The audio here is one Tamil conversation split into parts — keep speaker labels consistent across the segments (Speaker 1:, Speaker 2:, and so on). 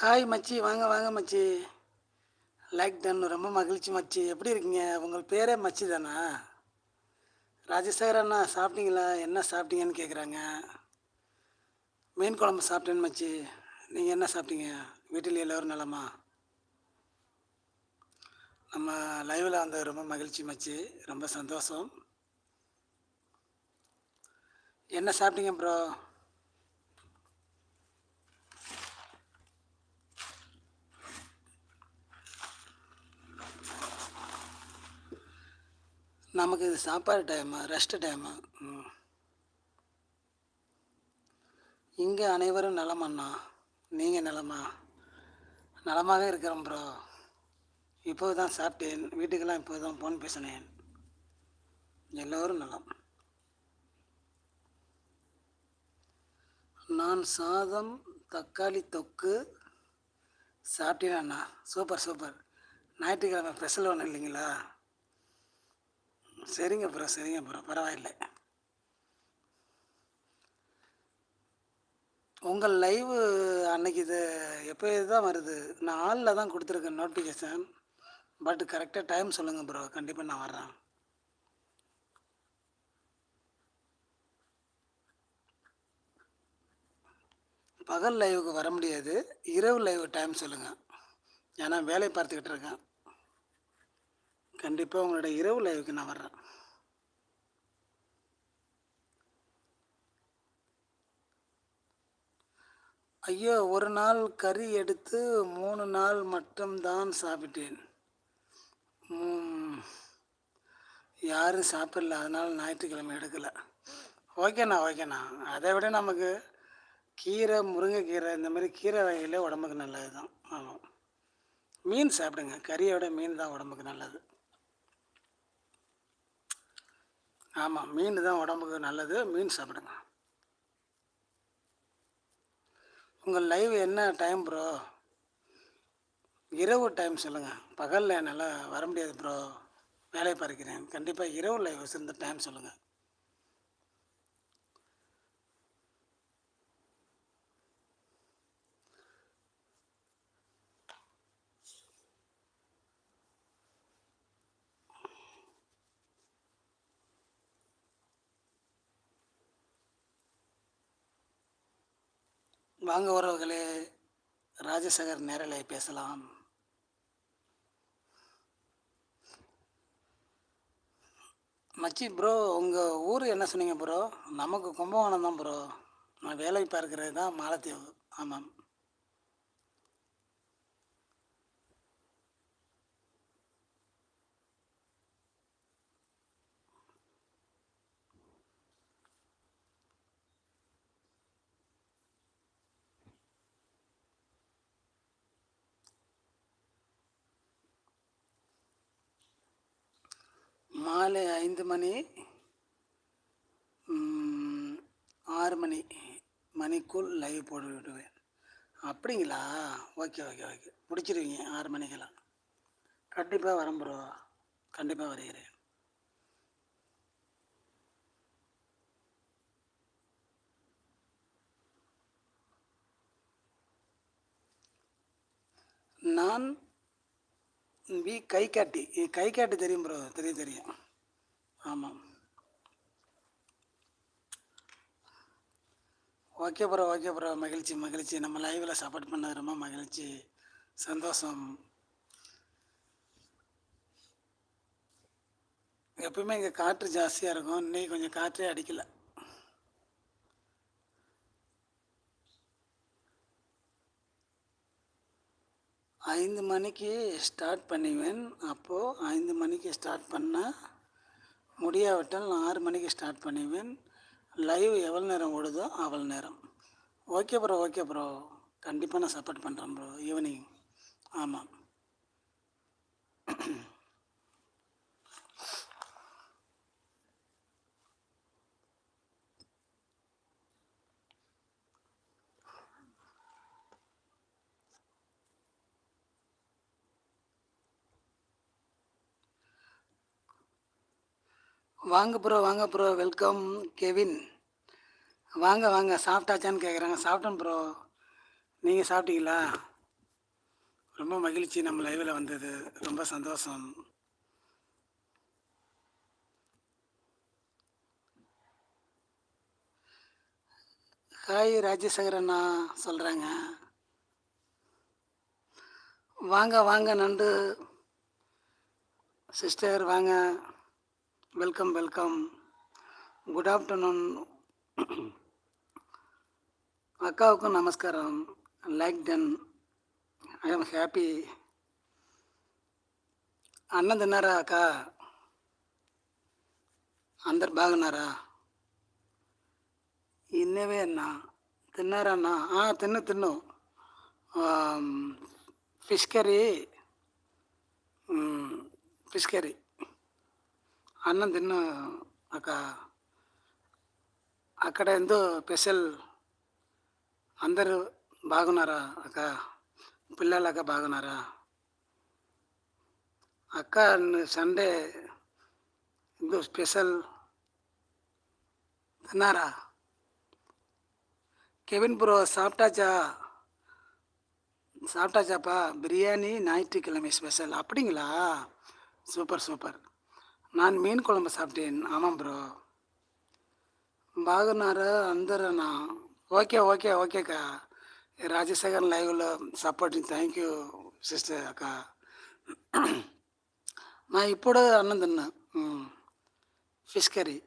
Speaker 1: ஹாய் மச்சி. வாங்க வாங்க மச்சி. லைக் டன் ரொம்ப மகிழ்ச்சி மச்சி. எப்படி இருக்கீங்க? உங்கள் பேரே மச்சி தானா? ராஜசேகர் அண்ணா சாப்பிட்டீங்களா? என்ன சாப்பிட்டீங்கன்னு கேட்குறாங்க மீன் குழம்பு சாப்பிட்டேன்னு மச்சி. நீங்கள் என்ன சாப்பிட்டீங்க? வீட்டில் எல்லோரும் நலமா? நம்ம லைவில் வந்தது ரொம்ப மகிழ்ச்சி மச்சி. ரொம்ப சந்தோஷம். என்ன சாப்பிட்டீங்க ப்ரோ நமக்கு இது சாப்பாடு டைமு ரெஸ்ட் டைமு ம். இங்கே அனைவரும் நலமண்ணா நீங்கள் நலமா? நலமாக இருக்கிறோம் ப்ரோ இப்போது தான் சாப்பிட்டேன். வீட்டுக்கெல்லாம் இப்போது தான் ஃபோன் பேசினேன். எல்லோரும் நலம். நான் சாதம் தக்காளி தொக்கு சாப்பிட்டேன் சூப்பர் சூப்பர். ஞாயிற்றுக்கிழமை ஸ்பெஷல் ஒன்று இல்லைங்களா? சரிங்க ப்ரோ சரிங்க ப்ரோ பரவாயில்லை. உங்கள் லைவு அன்னைக்கு இது எப்போ தான் வருது? நான் ஆளில் தான் கொடுத்துருக்கேன் நோட்டிஃபிகேஷன் பட் கரெக்டாக டைம் சொல்லுங்கள் ப்ரோ கண்டிப்பாக நான் வர்றேன். பகல் லைவுக்கு வர முடியாது இரவு லைவ் டைம் சொல்லுங்கள் ஏன்னா வேலை பார்த்துக்கிட்டு இருக்கேன். கண்டிப்பாக உங்களோட இரவு லைவுக்கு நான் வர்றேன். ஐயோ ஒரு நாள் கறி எடுத்து மூணு நாள் மட்டும்தான் சாப்பிட்டேன். யாரும் சாப்பிடல அதனால் ஞாயிற்றுக்கிழமை எடுக்கலை. ஓகேண்ணா ஓகேண்ணா அதை விட நமக்கு கீரை முருங்கைக்கீரை இந்த மாதிரி கீரை வகையில் உடம்புக்கு நல்லது தான் ஆமாம் மீன் சாப்பிடுங்க. கறியை விட மீன் தான் உடம்புக்கு நல்லது. ஆமாம் மீன் தான் உடம்புக்கு நல்லது மீன் சாப்பிடுங்க. உங்கள் லைவ் என்ன டைம் ப்ரோ இரவு டைம் சொல்லுங்கள் பகலில் என்னால் வர முடியாது ப்ரோ வேலையை பார்க்கிறேன். கண்டிப்பாக இரவு லைவ் வச்சுருந்த டைம் சொல்லுங்கள் வாங்க உறவுகளே ராஜசேகர் நேரலை பேசலாம். மச்சி ப்ரோ உங்கள் ஊர் என்ன சொன்னீங்க ப்ரோ நமக்கு கும்பகோணம் தான் ப்ரோ நான் வேலை பார்க்குறது தான் மாலத்தீவு. ஆமாம். மாலை ஐந்து மணி ஆறு மணி மணிக்குள் லைவ் போட்டு விடுவேன். அப்படிங்களா? ஓகே ஓகே ஓகே முடிச்சிருவீங்க ஆறு மணிக்கெல்லாம். கண்டிப்பாக வரேன் ப்ரோ கண்டிப்பாக வருகிறேன். நான் வி கை காட்டி கை காட்டி தெரியும் ப்ரோ தெரியும் தெரியும். ஆமாம். ஓகே ப்ரோ ஓகே ப்ரோ மகிழ்ச்சி மகிழ்ச்சி. நம்ம லைவில் சப்போர்ட் பண்ணது ரொம்ப மகிழ்ச்சி. சந்தோஷம். எப்பவுமே இங்கே காற்று ஜாஸ்தியாக இருக்கும். இன்னைக்கு கொஞ்சம் காற்றே அடிக்கலை. ஐந்து மணிக்கு ஸ்டார்ட் பண்ணுவேன் அப்போது ஐந்து மணிக்கு ஸ்டார்ட் பண்ணால் முடியாவிட்டால் நான் ஆறு மணிக்கு ஸ்டார்ட் பண்ணுவேன் லைவ் எவ்வளோ நேரம் ஓடுதோ அவ்வளோ நேரம். ஓகே ப்ரோ ஓகே ப்ரோ கண்டிப்பாக நான் சப்போர்ட் பண்ணுறேன் ப்ரோ ஈவினிங் ஆமாம் வாங்க ப்ரோ வாங்க ப்ரோ. வெல்கம் கெவின் வாங்க வாங்க. சாப்பிட்டாச்சான்னு கேட்குறாங்க சாப்பிட்டேன் ப்ரோ. நீங்கள் சாப்பிட்டீங்களா? ரொம்ப மகிழ்ச்சி நம்ம லைவில் வந்தது. ரொம்ப சந்தோஷம். ஹாய் ராஜசேகர் அண்ணா சொல்கிறாங்க வாங்க வாங்க நண்டு. சிஸ்டர் வாங்க. వెల్కమ్ వెల్కమ్ గుడ్ ఆఫ్టర్నూన్ అక్కకు నమస్కారం. లైక్ డెన్ ఐఎమ్ హ్యాపీ అన్నం తిన్నారా అక్క? అందరు బాగున్నారా? ఇన్నవే అన్న? తిన్నారా అన్న? తిన్ను తిన్ను. Fish curry. Fish curry. అన్నం తిన్ను అక్క అక్కడ ఎంతో స్పెషల్ అందరూ బాగున్నారా అక్క పిల్లలక్క బాగున్నారా అక్క సండే ఇంకో స్పెషల్ తిన్నారా கெவின் ப்ரோ சாப்பிட்டாச்சா சாப்பிட்டாச்சாப்பா பிரியாணி ஞாயிற்றுக்கிழமை ஸ்பெஷல் அப்படிங்களா சூப்பர் சூப்பர் நான் மீன் குழம்பு சாப்பிட்டேன். ஆமாம் ப்ரோ బాగున్నారా అందరనా ఓకే ఓకే ఓకే అక్క రాజశేఖర్ లైవ్లో సపోర్టింగ్ థ్యాంక్ యూ సిస్టర్ అక్క మా ఇప్పుడు అన్నం తిన్నా ఫిష్ కర్రీ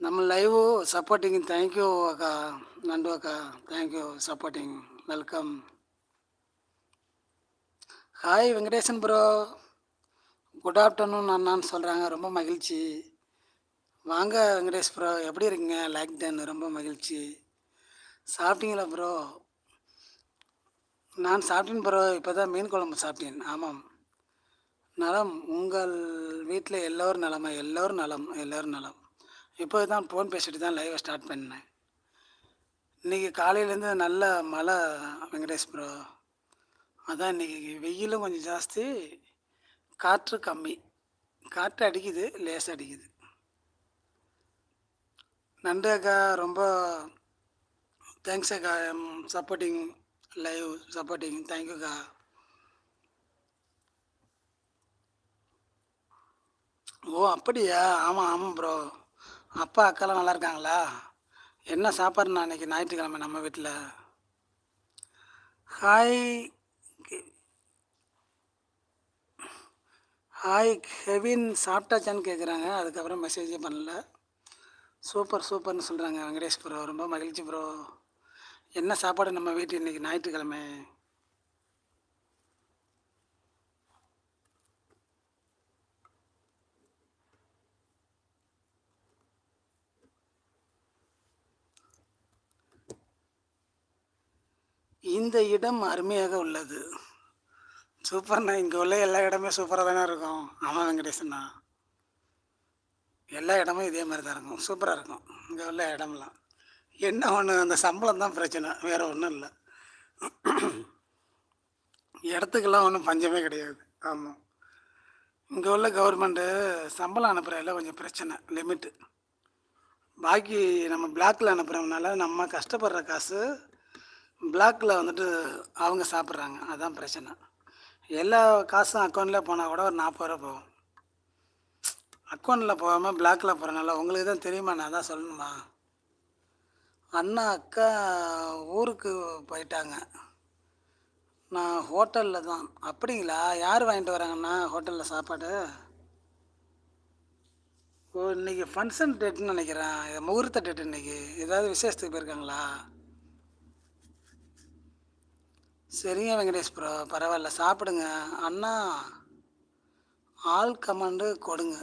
Speaker 1: நம்ம லைவ் சப்போர்ட்டிங் தேங்க்யூ அக்கா. நண்டு அக்கா thank you supporting welcome hi Venkatesan bro good afternoon அண்ணான்னு சொல்கிறாங்க ரொம்ப மகிழ்ச்சி. வாங்க வெங்கடேஷ் ப்ரோ எப்படி இருக்கீங்க? லைக் ரொம்ப மகிழ்ச்சி. சாப்பிட்டீங்களா ப்ரோ நான் சாப்பிட்டேன் ப்ரோ இப்போ தான் மீன் குழம்பு சாப்பிட்டேன். ஆமாம். நலம். உங்கள் வீட்டில் எல்லோரும் நலமா? எல்லோரும் நலம். எல்லோரும் நலம். இப்போ தான் ஃபோன் பேசிட்டு தான் லைவை ஸ்டார்ட் பண்ணேன். இன்றைக்கி காலையிலேருந்து நல்ல மழை வெங்கடேஷ் ப்ரோ அதான் இன்றைக்கி வெயிலும் கொஞ்சம் ஜாஸ்தி காற்று கம்மி. காற்று அடிக்குது லேசாக அடிக்குது. நன்றி அக்கா ரொம்ப தேங்க்ஸ் அக்கா சப்போர்ட்டிங் லைவ் சப்போர்ட்டிங் தேங்க்யூக்கா ஓ அப்படியா? ஆமாம் ஆமாம் ப்ரோ அப்பா அக்காலாம் நல்லா இருக்காங்களா? என்ன சாப்பாடுண்ணா அன்றைக்கி ஞாயிற்றுக்கிழமை நம்ம வீட்டில் ஹாய் ஹாய் கெவின் சாப்பிட்டாச்சான்னு கேட்குறாங்க அதுக்கப்புறம் மெசேஜே பண்ணல. சூப்பர் சூப்பர்னு சொல்கிறாங்க வெங்கடேஷ் ப்ரோ ரொம்ப மகிழ்ச்சி ப்ரோ என்ன சாப்பாடு நம்ம வீட்டு இன்றைக்கி ஞாயிற்றுக்கிழமை. இந்த இடம் அருமையாக உள்ளது. சூப்பர்ண்ணா இங்கே உள்ள எல்லா இடமே சூப்பராக தானே இருக்கும். ஆமாம் வெங்கடேசண்ணா எல்லா இடமும் இதே மாதிரி தான் இருக்கும். சூப்பராக இருக்கும். இங்கே உள்ள இடம்லாம். என்ன ஒன்று அந்த சம்பளம் தான் பிரச்சனை. வேறு ஒன்றும் இல்லை. இடத்துக்கெல்லாம் ஒன்றும் பஞ்சமே கிடையாது. ஆமாம் இங்கே உள்ள கவர்மெண்ட்டு சம்பளம் அனுப்புகிறதில் கொஞ்சம் பிரச்சனை லிமிட்டு பாக்கி நம்ம பிளாக்கில் அனுப்புகிறோம்னால நம்ம கஷ்டப்படுற காசு பிளாக்கில் வந்துட்டு அவங்க சாப்பிட்றாங்க. அதுதான் பிரச்சனை. எல்லா காசும் அக்கௌண்ட்டில் போனால் கூட ஒரு நாற்பது ரூபா போகும். அக்கௌண்ட்டில் போகாமல் பிளாக்கில் போகிறனால உங்களுக்கு தான் தெரியுமா? நான் தான் சொல்லணுமா? அண்ணா அக்கா ஊருக்கு போயிட்டாங்க. நான் ஹோட்டலில் தான். அப்படிங்களா? யார் வாங்கிட்டு வராங்கண்ணா ஹோட்டலில் சாப்பாடு? ஓ இன்னைக்கு ஃபங்க்ஷன் டேட்டுன்னு நினைக்கிறேன். முகூர்த்த டேட் இன்றைக்கி ஏதாவது விசேஷத்துக்கு போயிருக்காங்களா? சரிங்க வெங்கடேஷ் ப்ரோ பரவாயில்ல. சாப்பிடுங்க. அண்ணா ஆல் கமாண்டு கொடுங்க.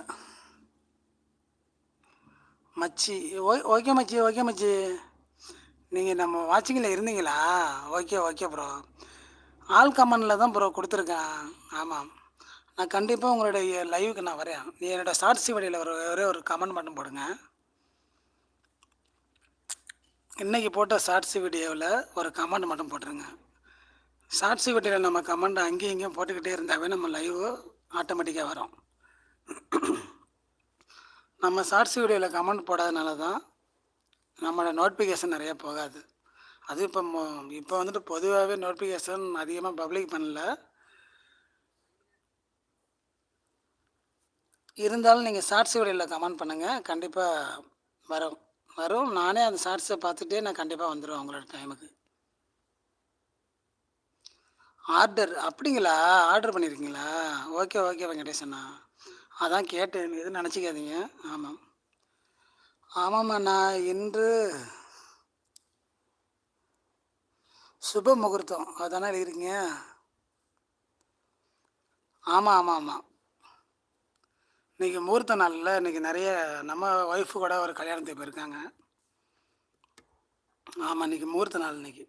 Speaker 1: மச்சி ஓ ஓகே மச்சி ஓகே மச்சி. நீங்கள் நம்ம வாட்சிங்கில் இருந்தீங்களா? Okay okay bro. ஆல் கமாண்டில் தான் ப்ரோ கொடுத்துருக்கேன். ஆமாம் நான் கண்டிப்பாக உங்களுடைய லைவுக்கு நான் வரேன். நீ என்னோட ஷார்ட்ஸி வழியில் ஒரு ஒரே ஒரு கமெண்ட் மட்டும் போடுங்க. இன்றைக்கி போட்ட ஷார்ட்ஸி வீடியோவில் ஒரு கமெண்ட் மட்டும் போட்டுருங்க. ஷார்ட்ஸி வீடியோவில் நம்ம கமெண்ட் அங்கேயும் இங்கேயும் போட்டுக்கிட்டே இருந்தாவே நம்ம லைவ் ஆட்டோமேட்டிக்காக வரும். நம்ம ஷார்ட்ஸ் வீடியோவில் கமெண்ட் போடாதனால தான் நம்மளோட நோட்டிஃபிகேஷன் நிறைய போகாது. அது இப்போ இப்போ வந்துட்டு பொதுவாகவே நோட்டிஃபிகேஷன் அதிகமாக பப்ளிக் பண்ணல. இருந்தாலும் நீங்கள் ஷார்ட்ஸ் வீடியோவில் கமெண்ட் பண்ணுங்கள் கண்டிப்பாக வரும். வரும். நானே அந்த ஷார்ட்ஸை பார்த்துட்டே நான் கண்டிப்பாக வந்துடுவேன் உங்களோட டைமுக்கு ஆர்டர் அப்படிங்களா? ஆர்டர் பண்ணியிருக்கீங்களா ஓகே ஓகே வெங்கடேஷண்ணா. அதான் கேட்டேன். எதுவும் நினச்சிக்காதீங்க. ஆமாம் ஆமாம்மாண்ணா. இன்று சுப முகூர்த்தம். அதானே எழுதிருக்கீங்க ஆமாம் ஆமாம் ஆமாம் இன்றைக்கி முகூர்த்த நாளில் இன்றைக்கி நிறைய நம்ம ஒய்ஃபு கூட ஒரு கல்யாணத்துக்கு போயிருக்காங்க. ஆமாம் இன்றைக்கி முகூர்த்த நாள் இன்றைக்கி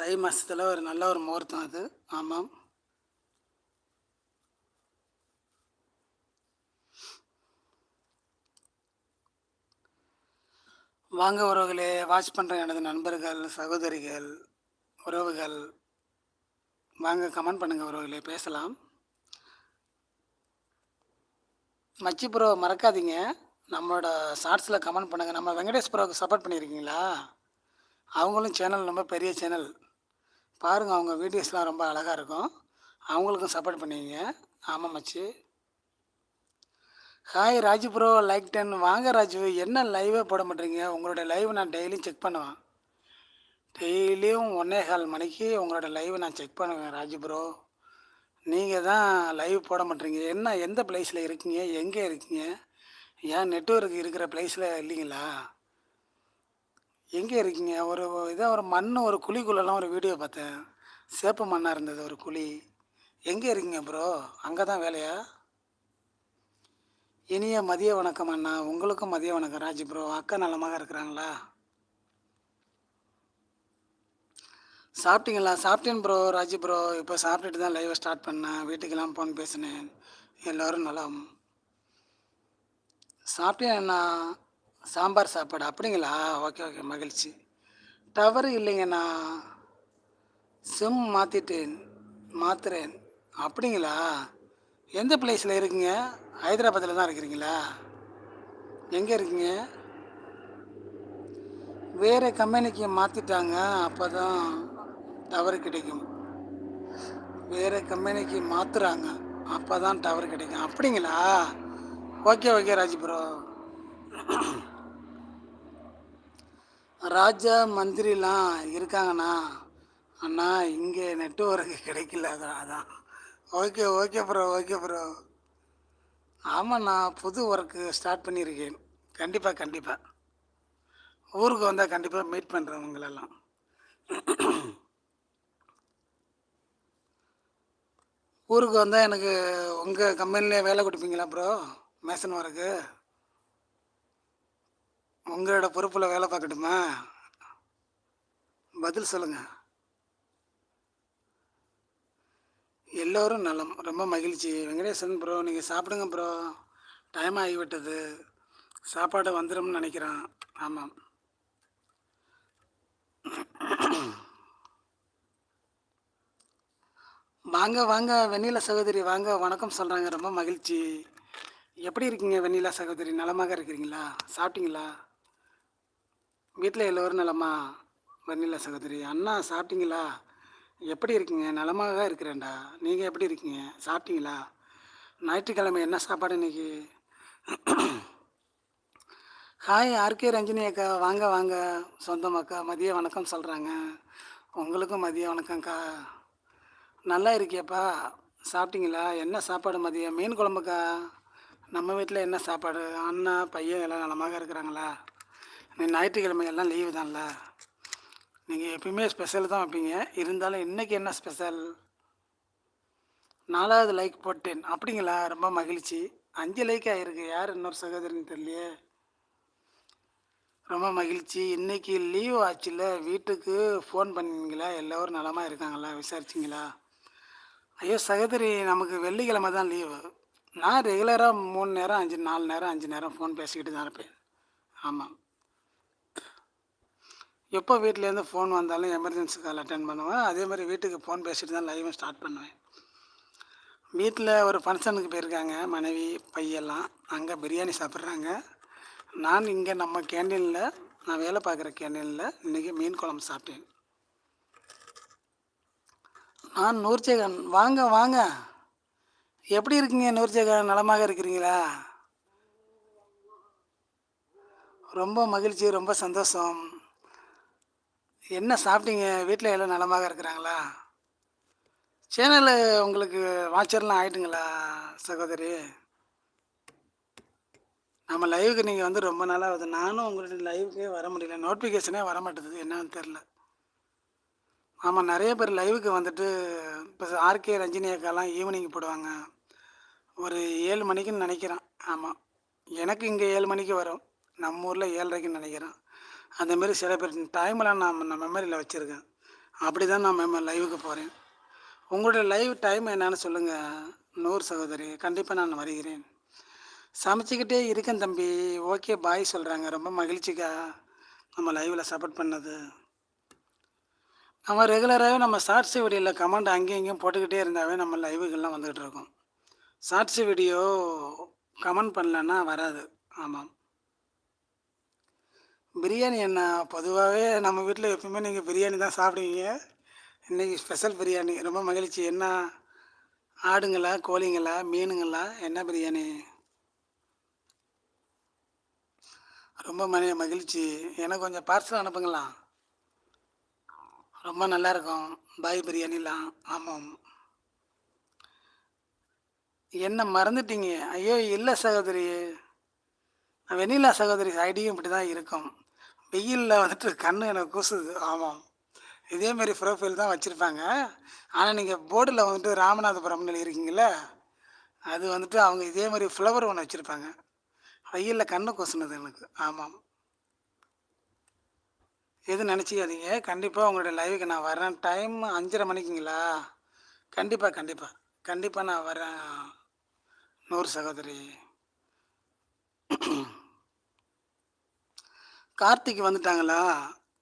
Speaker 1: தை மாதத்தில் ஒரு நல்ல ஒரு முகூர்த்தம் அது. ஆமாம். வாங்க உறவுகளே வாட்ச் பண்ணுற எனது நண்பர்கள் சகோதரிகள் உறவுகள் வாங்க கமெண்ட் பண்ணுங்கள் உறவுகளே பேசலாம். மச்சி ப்ரோ மறக்காதீங்க. நம்மளோட ஷார்ட்ஸில் கமெண்ட் பண்ணுங்கள் நம்ம வெங்கடேஷ் ப்ரோவுக்கு சப்போர்ட் பண்ணியிருக்கீங்களா அவங்களும் சேனல் ரொம்ப பெரிய சேனல் பாருங்கள் அவங்க வீடியோஸ்லாம் ரொம்ப அழகாக இருக்கும். அவங்களுக்கும் சப்போர்ட் பண்ணுவீங்க ஆமாம் மச்சி. Hi Raju bro like ten வாங்க ராஜு. என்ன லைவே போட மாட்டேறீங்க உங்களோட லைவ் நான் டெய்லியும் செக் பண்ணுவேன். டெய்லியும் ஒன்றே கால் மணிக்கு உங்களோட லைவ் நான் செக் பண்ணுவேன் ராஜு ப்ரோ நீங்கள் தான் லைவ் போட மாட்டேறீங்க என்ன எந்த பிளேஸில் இருக்கீங்க? எங்கே இருக்கீங்க? ஏன் நெட்ஒர்க் இருக்கிற பிளேஸில் இல்லைங்களா? எங்கே இருக்கீங்க? ஒரு இதாக ஒரு மண் ஒரு குழிக்குள்ளெல்லாம் ஒரு வீடியோ பார்த்தேன். சேப்பு மண்ணாக இருந்தது ஒரு குழி. எங்கே இருக்கீங்க ப்ரோ அங்கே தான் வேலையா? இனிய மதிய வணக்கம் அண்ணா. உங்களுக்கும் மதிய வணக்கம் ராஜி ப்ரோ அக்கா நலமாக இருக்கிறாங்களா? சாப்பிட்டீங்களா? சாப்பிட்டேன் ப்ரோ ராஜி ப்ரோ இப்போ சாப்பிட்டுட்டு தான் லைவை ஸ்டார்ட் பண்ணேன். வீட்டுக்கெல்லாம் ஃபோன் பேசினேன். எல்லோரும் நலம். சாப்பிட்டேன் அண்ணா. சாம்பார் சாப்பாடு. அப்படிங்களா? Okay okay. மகிழ்ச்சி. டவரு இல்லைங்கண்ணா. சிம் மாற்றிட்டேன் மாத்துறேன். அப்படிங்களா? எந்த பிளேஸில் இருக்கீங்க? ஹைதராபாத்தில் தான் இருக்கிறீங்களா? எங்கே இருக்கீங்க? வேறு கம்பெனிக்கு மாற்றிட்டாங்க அப்போ தான் டவர் கிடைக்கும். வேறு கம்பெனிக்கு மாற்றுறாங்க அப்போ தான் டவர் கிடைக்கும். அப்படிங்களா? Okay okay Raj bro Raja மந்திரிலாம் இருக்காங்கண்ணா. அண்ணா இங்கே நெட்ஒர்க்கு கிடைக்கல அதான் அதான். Okay okay bro okay bro ஆமாண்ணா புது ஒர்க்கு ஸ்டார்ட் பண்ணியிருக்கேன். கண்டிப்பாக கண்டிப்பாக ஊருக்கு வந்தால் கண்டிப்பாக மீட் பண்ணுறேன் உங்களெல்லாம். ஊருக்கு வந்தால் எனக்கு உங்கள் கம்பெனிலே வேலை கொடுப்பீங்களா ப்ரோ மேசன் ஒர்க்கு உங்களோட பொறுப்பில் வேலை பார்க்கட்டுமா? பதில் சொல்லுங்கள் எல்லோரும் நலம். ரொம்ப மகிழ்ச்சி. வெங்கடேசன் ப்ரோ நீங்கள் சாப்பிடுங்க ப்ரோ டைம் ஆகிவிட்டது. சாப்பாடு வந்துடும்னு நினைக்கிறேன். ஆமாம் வாங்க வாங்க வெண்ணிலா சகோதரி. வாங்க வணக்கம் சொல்கிறாங்க ரொம்ப மகிழ்ச்சி. எப்படி இருக்கீங்க வெண்ணிலா சகோதரி? நலமாக இருக்கிறீங்களா? சாப்பிட்டீங்களா? வீட்டில் எல்லோரும் நலமா? வெண்ணிலா சகோதரி அண்ணா சாப்பிட்டீங்களா? எப்படி இருக்கீங்க? நலமாக இருக்கிறேன்டா. நீங்கள் எப்படி இருக்கீங்க? சாப்பிட்டீங்களா? ஞாயிற்றுக்கிழமை என்ன சாப்பாடு இன்னைக்கு? ஹாய் ஆர்கே ரஞ்சினி அக்கா. வாங்க வாங்க. சொந்தம் அக்கா. மதிய வணக்கம் சொல்கிறாங்க உங்களுக்கும் மதிய வணக்கம்க்கா. நல்லா இருக்கியப்பா. சாப்பிட்டீங்களா? என்ன சாப்பாடு மதியம்? மீன் குழம்புக்கா? நம்ம வீட்டில் என்ன சாப்பாடு? அண்ணா பையன் எல்லாம் நலமாக இருக்கிறாங்களா? ஞாயிற்றுக்கிழமை எல்லாம் லீவு தான்ல. நீங்கள் எப்பயுமே ஸ்பெஷல் தான் வைப்பீங்க. இருந்தாலும் இன்றைக்கி என்ன ஸ்பெஷல் நாலாவது லைக் போட்டேன். அப்படிங்களா? ரொம்ப மகிழ்ச்சி. அஞ்சு லைக் ஆகிருக்கு யார் இன்னொரு சகோதரின்னு தெரியலையே. ரொம்ப மகிழ்ச்சி. இன்றைக்கி லீவ் ஆச்சுல. வீட்டுக்கு ஃபோன் பண்ணீங்களா? எல்லோரும் நலமாக இருக்காங்களா? விசாரிச்சிங்களா? ஐயோ சகோதரி நமக்கு வெள்ளிக்கிழமை தான் லீவு நான் ரெகுலராக மூணு நேரம் அஞ்சு நாலு நேரம் அஞ்சு நேரம் ஃபோன் பேசிக்கிட்டு தான் இருப்பேன். ஆமாம் எப்போ வீட்டிலேருந்து ஃபோன் வந்தாலும் எமர்ஜென்சி கால் அட்டன் பண்ணுவேன். அதே மாதிரி வீட்டுக்கு ஃபோன் பேசிட்டு தான் லைவும் ஸ்டார்ட் பண்ணுவேன். வீட்டில் ஒரு ஃபங்க்ஷனுக்கு போயிருக்காங்க மனைவி பையெல்லாம். அங்கே பிரியாணி சாப்பிட்றாங்க. நான் இங்கே நம்ம கேண்டீனில் நான் வேலை பார்க்குற கேண்டீனில் இன்றைக்கி மீன் குழம்பு சாப்பிட்டேன். நான் நூர்ஜகான் வாங்க வாங்க. எப்படி இருக்கீங்க நூர்ஜகான்? நலமாக இருக்கிறீங்களா? ரொம்ப மகிழ்ச்சி ரொம்ப சந்தோஷம். என்ன சாப்பிட்டீங்க? வீட்டில் எல்லாம் நலமாக இருக்கிறாங்களா? சேனல் உங்களுக்கு வாட்சர்லாம் ஆகிட்டுங்களா சகோதரி? நம்ம லைவுக்கு நீங்கள் வந்து ரொம்ப நாளாக ஆகுது. நானும் உங்களுடைய லைவுக்கே வர முடியல. நோட்டிஃபிகேஷனே வர மாட்டேங்குது என்னன்னு தெரில ஆமாம் நிறைய பேர் லைவுக்கு வந்துட்டு இப்போ ஆர்கே ரஞ்சினி அக்காலாம் ஈவினிங் போடுவாங்க. ஒரு ஏழு மணிக்குன்னு நினைக்கிறேன். ஆமாம் எனக்கு இங்கே ஏழு மணிக்கு வரும். நம்ம ஊரில் ஏழரைக்குன்னு நினைக்கிறேன். அந்தமாரி சில பேர் டைமெல்லாம் நான் நான் மெமரியில் வச்சுருக்கேன். அப்படி தான் நான் மெம லைவுக்கு போகிறேன் உங்களுடைய லைவ் டைம் என்னன்னு சொல்லுங்கள் நூறு சகோதரி. கண்டிப்பாக நான் வருகிறேன். சமைச்சிக்கிட்டே இருக்கேன் தம்பி. ஓகே பாய் சொல்கிறாங்க ரொம்ப மகிழ்ச்சிக்கா நம்ம லைவில் சப்போர்ட் பண்ணது. நம்ம ரெகுலராகவே நம்ம ஷார்ட்ஸ் வீடியோவில் கமெண்ட் அங்கேயும் இங்கேயும் போட்டுக்கிட்டே இருந்தாவே நம்ம லைவுகள்லாம் வந்துக்கிட்டு இருக்கோம். ஷார்ட்ஸ் வீடியோ கமெண்ட் பண்ணலன்னா வராது. ஆமாம். பிரியாணி என்ன பொதுவாகவே நம்ம வீட்டில் எப்பவுமே நீங்கள் பிரியாணி தான் சாப்பிடுவீங்க. இன்றைக்கி ஸ்பெஷல் பிரியாணி. ரொம்ப மகிழ்ச்சி. என்ன? ஆடுங்களா கோழிங்களா மீனுங்களா? என்ன பிரியாணி? ரொம்ப மணி மகிழ்ச்சி. எனக்கு கொஞ்சம் பார்சல் அனுப்புங்களா? ரொம்ப நல்லா இருக்கும் பாய் பிரியாணிலாம். ஆமாம். என்ன மறந்துட்டீங்க? ஐயோ இல்லை சகோதரி. வெண்ணிலா சகோதரி ஐடியும் இப்படி தான் இருக்கும். வெயிலில் வந்துட்டு கண்ணு எனக்கு கூசுது. ஆமாம். இதேமாரி ப்ரொஃபைல் தான் வச்சுருப்பாங்க. ஆனால் நீங்கள் போர்டில் வந்துட்டு ராமநாதபுரம்னு எழுதிருக்கீங்களே அது வந்துட்டு அவங்க இதே மாதிரி ஃப்ளவர் ஒன்று வச்சுருப்பாங்க. வெயிலில் கண்ணு கொசுனது எனக்கு. ஆமாம். எதுவும் நினச்சிக்காதீங்க. கண்டிப்பாக உங்களுடைய லைவுக்கு நான் வரேன் டைம் அஞ்சரை மணிக்குங்களா? கண்டிப்பாக கண்டிப்பாக கண்டிப்பாக நான் வரேன் நூறு சகோதரி. கார்த்திக் வந்துட்டாங்களா?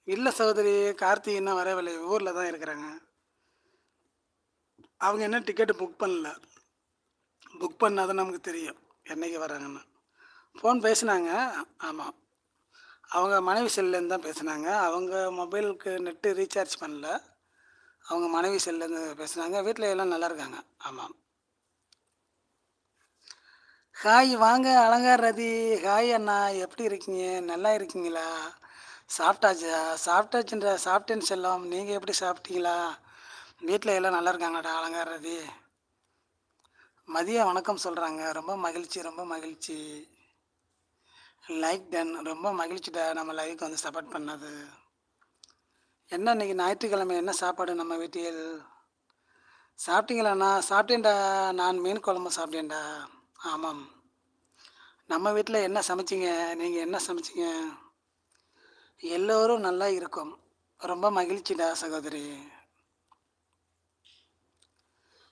Speaker 1: இல்லை சகோதரி கார்த்திக் இன்னும் வரவில்லை. ஊரில் தான் இருக்கிறாங்க. அவங்க என்ன டிக்கெட்டு புக் பண்ணல. புக் பண்ணால் தான் நமக்கு தெரியும் என்னைக்கு வராங்கன்னு. ஃபோன் பேசினாங்க. ஆமாம் அவங்க மனைவி செல்லேருந்து தான் பேசுனாங்க. அவங்க மொபைலுக்கு நெட்டு ரீசார்ஜ் பண்ணல. அவங்க மனைவி செல்லேருந்து பேசுனாங்க. வீட்டில் எல்லாம் நல்லா இருக்காங்க. ஆமாம் ஹாய் வாங்க அலங்கார் ரதி ஹாய் அண்ணா எப்படி இருக்கீங்க? நல்லா இருக்கீங்களா? சாப்பிட்டாச்சா? சாப்பிட்டாச்சுன்ற சாப்பிட்டேன்னு செல்லம். நீங்கள் எப்படி சாப்பிட்டீங்களா? வீட்டில் எல்லாம் நல்லா இருக்காங்கடா அலங்கார் ரதி மதியம் வணக்கம் சொல்கிறாங்க ரொம்ப மகிழ்ச்சி ரொம்ப மகிழ்ச்சி. லைக் டன் ரொம்ப மகிழ்ச்சிடா நம்ம லைவுக்கு வந்து சப்போர்ட் பண்ணது. என்ன இன்னைக்கு ஞாயிற்றுக்கிழமை? என்ன சாப்பாடு நம்ம வீட்டில்? சாப்பிட்டீங்களாண்ணா? சாப்பிட்டேன்டா. நான் மீன் குழம்பு சாப்பிட்டேன்டா. ஆமாம். நம்ம வீட்டில் என்ன சமைச்சிங்க? நீங்கள் என்ன சமைச்சிங்க? எல்லோரும் நல்லா இருக்கும். ரொம்ப மகிழ்ச்சிடா சகோதரி.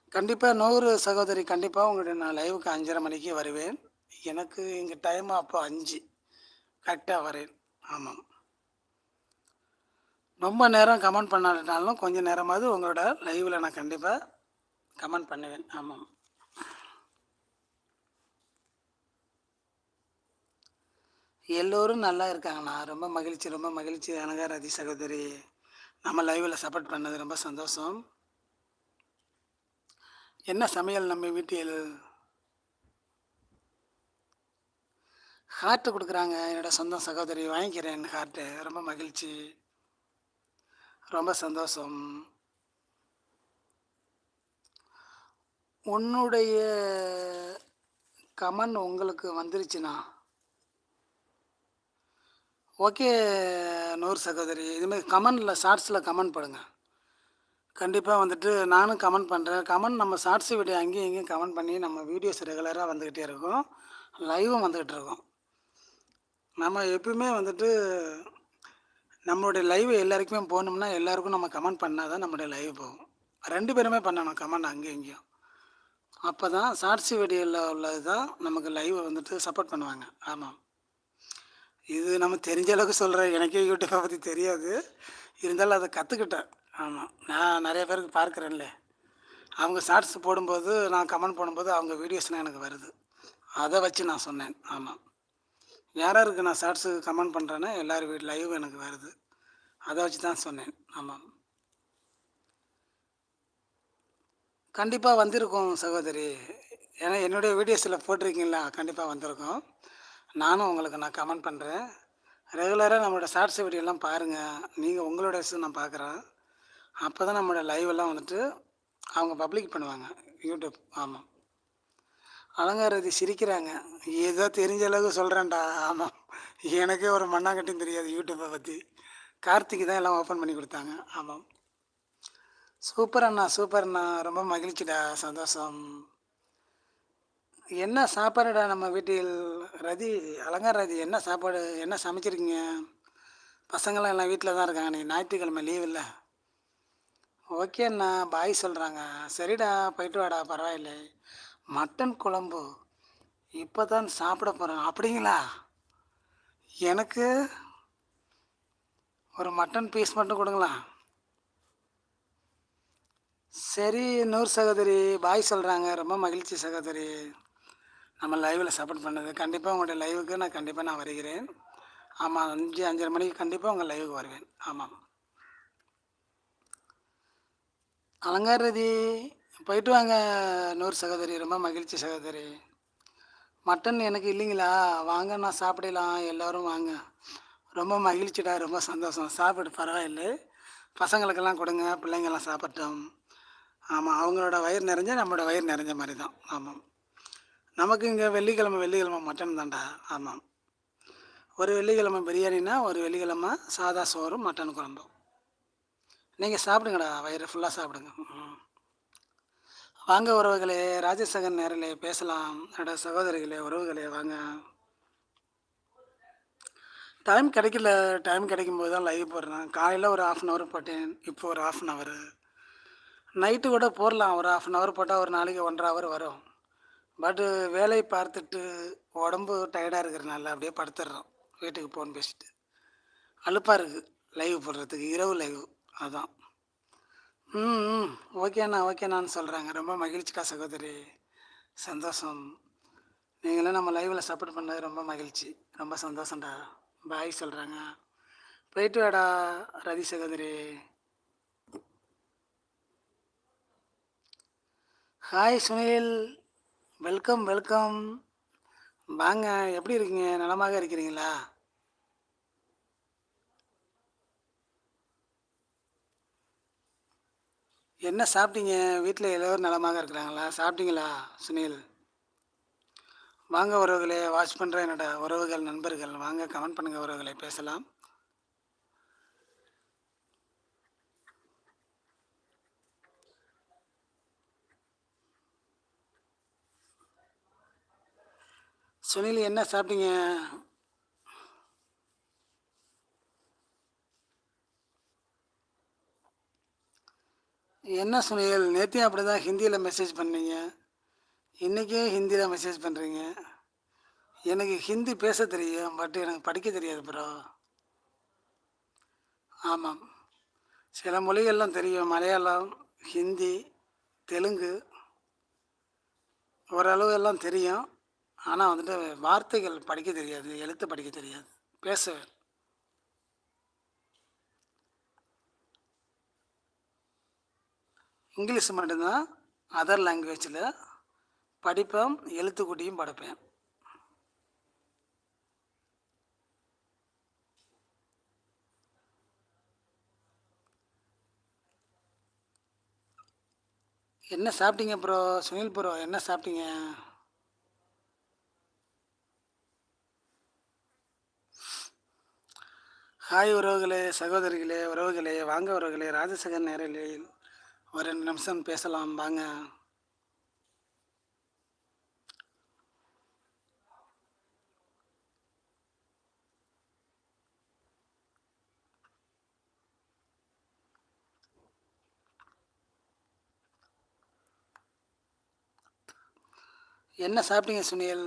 Speaker 1: கண்டிப்பாக நூறு சகோதரி கண்டிப்பாக உங்களுடைய நான் லைவுக்கு அஞ்சரை மணிக்கு வருவேன். எனக்கு இங்கே டைம் அப்போ அஞ்சு. கரெக்டாக வரேன். ஆமாம். ரொம்ப நேரம் கமெண்ட் பண்ணாலும் கொஞ்சம் நேரமாவது உங்களோட லைவில் நான் கண்டிப்பாக கமெண்ட் பண்ணுவேன். ஆமாம். எல்லோரும் நல்லா இருக்காங்கண்ணா. ரொம்ப மகிழ்ச்சி ரொம்ப மகிழ்ச்சி. அனகாரதி சகோதரி நம்ம லைவில் சப்போர்ட் பண்ணது ரொம்ப சந்தோஷம். என்ன சமையல் நம்ம வீட்டில்? ஹார்ட்டு கொடுக்குறாங்க. என்னோட சொந்த சகோதரி வாங்கிக்கிறேன் ஹார்ட்டு ரொம்ப மகிழ்ச்சி. ரொம்ப சந்தோஷம். உன்னுடைய கமன் உங்களுக்கு வந்துருச்சுண்ணா. ஓகே நூறு சகோதரி. இதுமாதிரி கமெண்டில் ஷார்ட்ஸில் கமெண்ட் பண்ணுங்கள் கண்டிப்பாக வந்துட்டு நானும் கமெண்ட் பண்ணுறேன் கமெண்ட் நம்ம ஷார்ட்ஸ் வீடியோ அங்கேயும் இங்கேயும் கமெண்ட் பண்ணி நம்ம வீடியோஸ் ரெகுலராக வந்துக்கிட்டே இருக்கும். லைவும் வந்துக்கிட்டு இருக்கோம். நம்ம எப்பவுமே வந்துட்டு நம்மளுடைய லைவ் எல்லாருக்குமே போகணும்னா எல்லாருக்கும் நம்ம கமெண்ட் பண்ணால் தான் நம்மளுடைய லைவ் போகும். ரெண்டு பேருமே பண்ணணும் கமெண்ட் அங்கேயும் இங்கேயும். அப்போ தான் ஷார்ட்ஸ் வீடியோவில் உள்ளது தான் நமக்கு லைவை வந்துட்டு சப்போர்ட் பண்ணுவாங்க. ஆமாம். இது நம்ம தெரிஞ்ச அளவுக்கு சொல்கிறேன் எனக்கே யூடியூப்பை பற்றி தெரியாது. இருந்தாலும் அதை கற்றுக்கிட்டேன் ஆமாம் நான் நிறைய பேருக்கு பார்க்குறேன்ல. அவங்க ஷார்ட்ஸ் போடும்போது நான் கமெண்ட் போடும்போது அவங்க வீடியோஸ்லாம் எனக்கு வருது. அதை வச்சு நான் சொன்னேன். ஆமாம் யார் யாருக்கு நான் ஷார்ட்ஸு கமெண்ட் பண்ணுறேன்னா எல்லோரும் வீட் லைவ் எனக்கு வருது. அதை வச்சு தான் சொன்னேன். ஆமாம் கண்டிப்பாக வந்திருக்கும் சகோதரி. ஏன்னா என்னுடைய வீடியோஸில் போட்டிருக்கீங்களா? கண்டிப்பாக வந்திருக்கோம். நானும் உங்களுக்கு நான் கமெண்ட் பண்ணுறேன் ரெகுலராக நம்மளோட ஷார்ட்ஸ் வீடியோலாம் பாருங்கள் நீங்கள் உங்களோட நான் பார்க்குறேன். அப்போ தான் நம்மளோட லைவெல்லாம் வந்துட்டு அவங்க பப்ளிக் பண்ணுவாங்க. யூடியூப் ஆமாம் அலங்காரதி சிரிக்கிறாங்க. ஏதோ தெரிஞ்ச அளவுக்கு சொல்கிறேன்டா ஆமாம் எனக்கே ஒரு மண்ணாங்கட்டியும் தெரியாது யூடியூப்பை பற்றி கார்த்திக்கு தான் எல்லாம் ஓப்பன் பண்ணி கொடுத்தாங்க. ஆமாம் சூப்பர் அண்ணா சூப்பர் அண்ணா. ரொம்ப மகிழ்ச்சிடா. சந்தோஷம். என்ன சாப்பாடுடா நம்ம வீட்டில்? ரதி அலங்கார ரதி என்ன சாப்பாடு என்ன சமைச்சிருக்கீங்க? பசங்களாம் எல்லாம் வீட்டில் தான் இருக்காங்க நீ ஞாயிற்றுக்கிழமை லீவ் இல்லை. ஓகேண்ணா பாய் சொல்கிறாங்க சரிடா போயிட்டு வாடா பரவாயில்லை. மட்டன் குழம்பு இப்போ தான் சாப்பிட போகிறேன் அப்படிங்களா? எனக்கு ஒரு மட்டன் பீஸ் மட்டும் கொடுங்களா? சரி நூறு சகோதரி பாய் சொல்கிறாங்க ரொம்ப மகிழ்ச்சி சகோதரி. நம்ம லைவில் சப்போர்ட் பண்ணது. கண்டிப்பாக உங்களுடைய லைவுக்கு நான் கண்டிப்பாக நான் வருகிறேன். ஆமாம் அஞ்சு அஞ்சரை மணிக்கு கண்டிப்பாக உங்கள் லைவுக்கு வருவேன். ஆமாம் அலங்காரதி போயிட்டு வாங்க நூறு சகோதரி. ரொம்ப மகிழ்ச்சி சகோதரி. மட்டன் எனக்கு இல்லைங்களா? வாங்க நான் சாப்பிடலாம். எல்லோரும் வாங்க. ரொம்ப மகிழ்ச்சிடா ரொம்ப சந்தோஷம். சாப்பிடு பரவாயில்லை. பசங்களுக்கெல்லாம் கொடுங்க பிள்ளைங்கள்லாம் சாப்பிட்டோம் ஆமாம் அவங்களோட வயிறு நிறைஞ்ச நம்மளோட வயிறு நிறைஞ்ச மாதிரி தான். ஆமாம் நமக்கு இங்கே வெள்ளிக்கிழமை வெள்ளிக்கிழமை மட்டன் தான்டா ஆமாம் ஒரு வெள்ளிக்கிழமை பிரியாணினா ஒரு வெள்ளிக்கிழமை சாதா சோறும் மட்டன் குழம்பும். நீங்கள் சாப்பிடுங்கடா வயிறு ஃபுல்லாக சாப்பிடுங்க. வாங்க உறவுகளே ராஜசேகர் நேரிலே பேசலாம். என்னோட சகோதரிகளே உறவுகளே வாங்க. டைம் கிடைக்கல டைம் கிடைக்கும்போது தான் லைவ் போடுறேன். காலையில் ஒரு ஆஃப் அன் ஹவர் போட்டேன் இப்போ ஒரு ஆஃப் அன் ஹவர் நைட்டு கூட போடலாம் ஒரு ஆஃப் அன் ஹவர் போட்டால் ஒரு நாளைக்கு ஒன்றரை ஹவர் வரும். பட்டு வேலையை பார்த்துட்டு உடம்பு டயர்டாக இருக்கிறனால அப்படியே படுத்துடுறோம். வீட்டுக்கு ஃபோன் பேசிட்டு. அலுப்பாக இருக்குது லைவ் போடுறதுக்கு. இரவு லைவ் அதான். ம் ம். ஓகேண்ணா ஓகேண்ணான்னு சொல்கிறாங்க ரொம்ப மகிழ்ச்சிக்கா சகோதரி. சந்தோஷம். நீங்களும் நம்ம லைவில் சப்போர்ட் பண்ணது ரொம்ப மகிழ்ச்சி. ரொம்ப சந்தோஷம்டா. பாய் சொல்கிறாங்க போயிட்டு வாடா ரதி சகோதரி. ஹாய் சுனில். Welcome welcome. வாங்க எப்படி இருக்கீங்க? நலமாக இருக்கிறீங்களா? என்ன சாப்பிட்டீங்க? வீட்டில் எல்லோரும் நலமாக இருக்கிறாங்களா? சாப்பிட்டீங்களா சுனில்? வாங்க உறவுகளே. வாட்ச் பண்ணுற என்னோட உறவுகள் நண்பர்கள். வாங்க கமெண்ட் பண்ணுங்கள் உறவுகளை. பேசலாம். சுனில் என்ன சாப்பிட்டீங்க? என்ன சுனில் நேற்றையும் அப்படி தான் ஹிந்தியில் மெசேஜ் பண்ணீங்க. இன்றைக்கே ஹிந்தியில் மெசேஜ் பண்ணுறீங்க எனக்கு ஹிந்தி பேச தெரியும் பட் எனக்கு படிக்க தெரியாது ப்ரோ ஆமாம். சில மொழிகள்லாம் தெரியும். மலையாளம் ஹிந்தி தெலுங்கு. ஓரளவு எல்லாம் தெரியும். ஆனால் வந்துட்டு வார்த்தைகள் படிக்க தெரியாது எழுத்து படிக்க தெரியாது. பேச இங்கிலீஷ் மட்டும்தான் அதர் லாங்குவேஜில் படிப்பேன் எழுத்துக்கூட்டியும் படிப்பேன். என்ன சாப்பிட்டீங்க ப்ரோ சுனில் ப்ரோ என்ன சாப்பிட்டீங்க? ஹாய் உறவுகளே சகோதரிகளே உறவுகளே வாங்க உறவுகளே ராஜசேகர் நேரில் ஒரு ரெண்டு நிமிஷம் பேசலாம். வாங்க. என்ன சாப்பிட்டீங்க சுனியல்